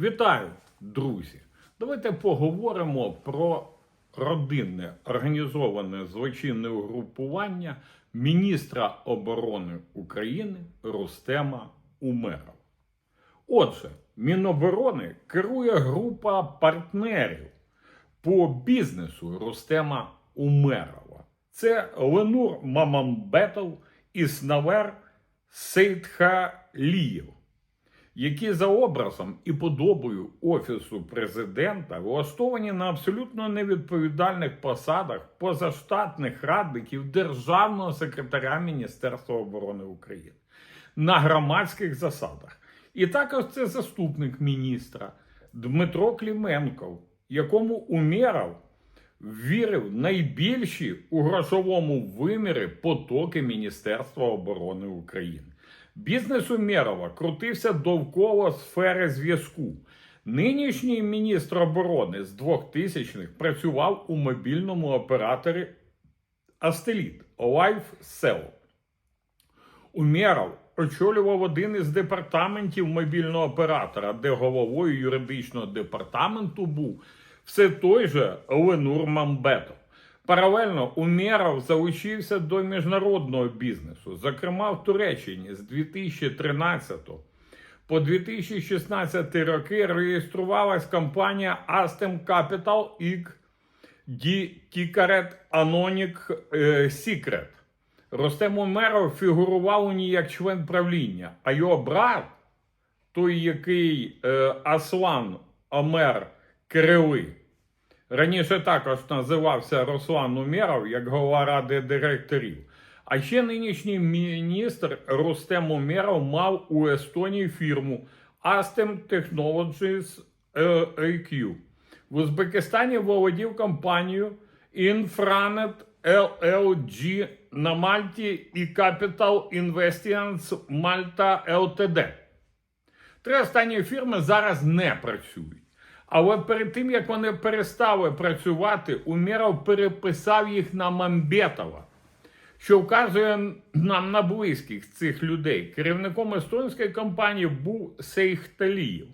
Вітаю, друзі! Давайте поговоримо про родинне організоване злочинне угрупування міністра оборони України Рустема Умерова. Отже, Міноборони керує група партнерів по бізнесу Рустема Умерова. Це Ленур Мамамбетов і Снавер Сейдхалієв які за образом і подобою Офісу президента влаштовані на абсолютно невідповідальних посадах позаштатних радників Державного секретаря Міністерства оборони України на громадських засадах. І також це заступник міністра Дмитро Кліменков, якому Умєров вірив найбільші у грошовому вимірі потоки Міністерства оборони України. Бізнес Умєрова крутився довкола сфери зв'язку. Нинішній міністр оборони з 2000-х працював у мобільному операторі Астеліт LifeSell. Умєров очолював один із департаментів мобільного оператора, де головою юридичного департаменту був все той же Ленур Мамбетов. Паралельно Умєров залучився до міжнародного бізнесу, зокрема в Туреччині з 2013 по 2016 роки реєструвалась компанія Astem Capital Inc. Тікарет Анонік Сікрет. Ростем Умеров фігурував у ній як член правління, а його брат, той, який е, Аслан Омер Кирили, Раніше також називався Руслан Умєров як голова ради директорів. А ще нинішній міністр Рустем Умєров мав у Естонії фірму Astem Technologies AQ. В Узбекистані володів компанією Infranet LLG на Мальті і Capital Investments Malta Ltd. Три останні фірми зараз не працюють. Але перед тим як вони перестали працювати, Умєров переписав їх на Мамбетова, що вказує нам на близьких цих людей. Керівником естонської компанії був Сейхталієв.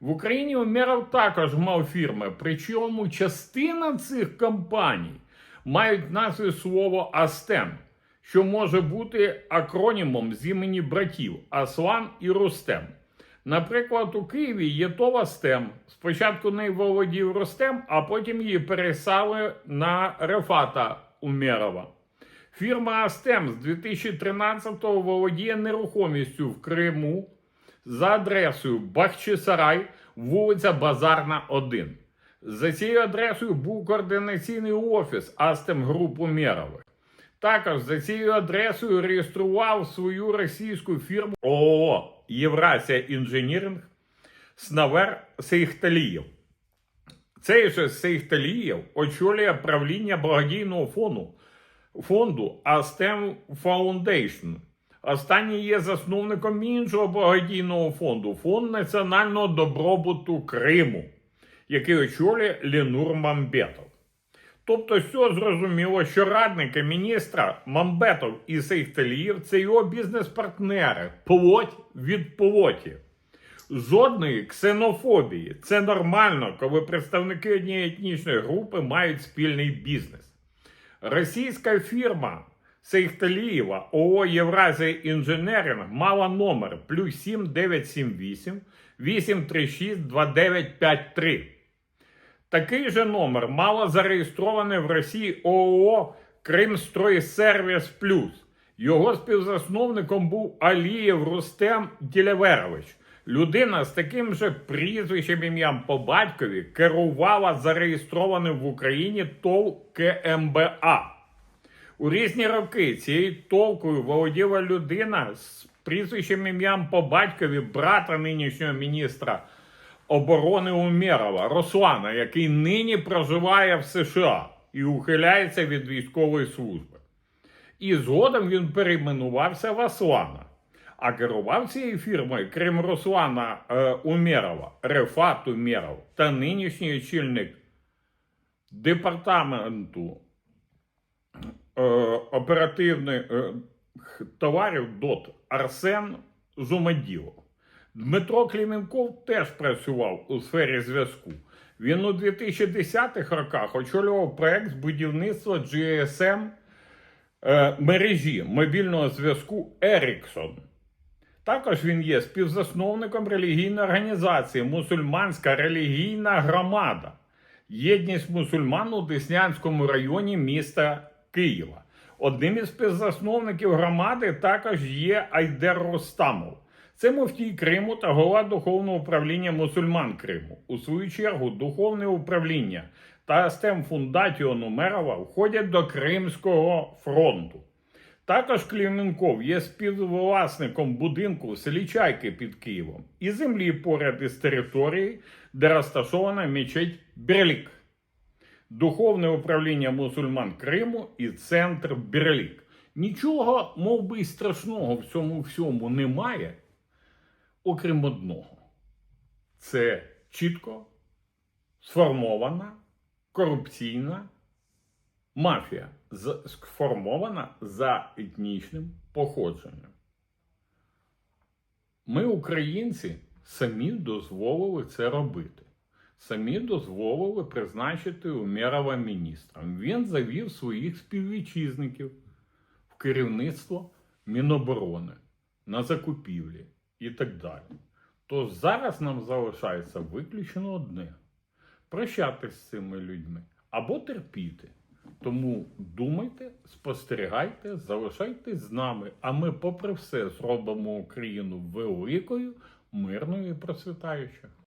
В Україні Умєров також мав фірми, причому частина цих компаній мають назви слово Астем, що може бути акронімом з імені братів Аслан і Рустем. Наприклад, у Києві є ТОВА СТЕМ. Спочатку нею володів Ростем, а потім її пересали на Рефата Умєрова. Фірма Астем з 2013-го володіє нерухомістю в Криму за адресою Бахчисарай, вулиця Базарна, 1. За цією адресою був координаційний офіс Астем Груп Умєрових. Також за цією адресою реєстрував свою російську фірму ООО Єврасія інженіринг Снавер Сейхталієв. Цей же Сейхталієв очолює правління благодійного фонду фонду Astem Foundation. Останній є засновником іншого благодійного фонду Фонд національного добробуту Криму, який очолює Ленур Мамбетов. Тобто, цього зрозуміло, що радники міністра Мамбетов і Сейхталіїв це його бізнес-партнери, плоть від плоті. Жодної ксенофобії. Це нормально, коли представники однієї етнічної групи мають спільний бізнес. Російська фірма Сейхталієва ООО Євразія Інженеринг мала номер плюс 7978 836 2953. Такий же номер мало зареєстрований в Росії ООО Кримстройсервіс Плюс. Його співзасновником був Алієв Рустем Ділеверович. Людина з таким же прізвищем ім'ям по батькові керувала зареєстрованим в Україні ТОВ КМБА. У різні роки цією толкою володіла людина з прізвищем ім'ям по батькові брата нинішнього міністра оборони Умєрова Руслана, який нині проживає в США і ухиляється від військової служби. І згодом він перейменувався в Аслана. А керував цією фірмою, крім Руслана е, Умєрова, Рефат Умєров та нинішній очільник департаменту е, оперативних е, товарів ДОТ Арсен Зумаділов. Дмитро Кліменков теж працював у сфері зв'язку. Він у 2010-х роках очолював проект з будівництва GSM е, мережі мобільного зв'язку Ericsson. Також він є співзасновником релігійної організації Мусульманська релігійна громада, єдність мусульман у Деснянському районі міста Києва. Одним із співзасновників громади також є Айдер Ростамов. Це муфтій Криму та голова духовного управління мусульман Криму. У свою чергу, духовне управління та Астем Фундатіо Нумерова входять до Кримського фронту. Також Кліменков є співвласником будинку в селі Чайки під Києвом і землі поряд із територією, де розташована мечеть Берлік, Духовне управління мусульман Криму і центр Берлік. Нічого, мов би, страшного в цьому всьому немає, окрім одного. Це чітко сформована корупційна мафія, сформована за етнічним походженням. Ми, українці, самі дозволили це робити. Самі дозволили призначити Умєрова міністром. Він завів своїх співвітчизників в керівництво Міноборони на закупівлі і так далі. Тож зараз нам залишається виключно одне прощатись з цими людьми або терпіти. Тому думайте, спостерігайте, залишайтесь з нами, а ми, попри все, зробимо Україну великою, мирною і процвітаючою.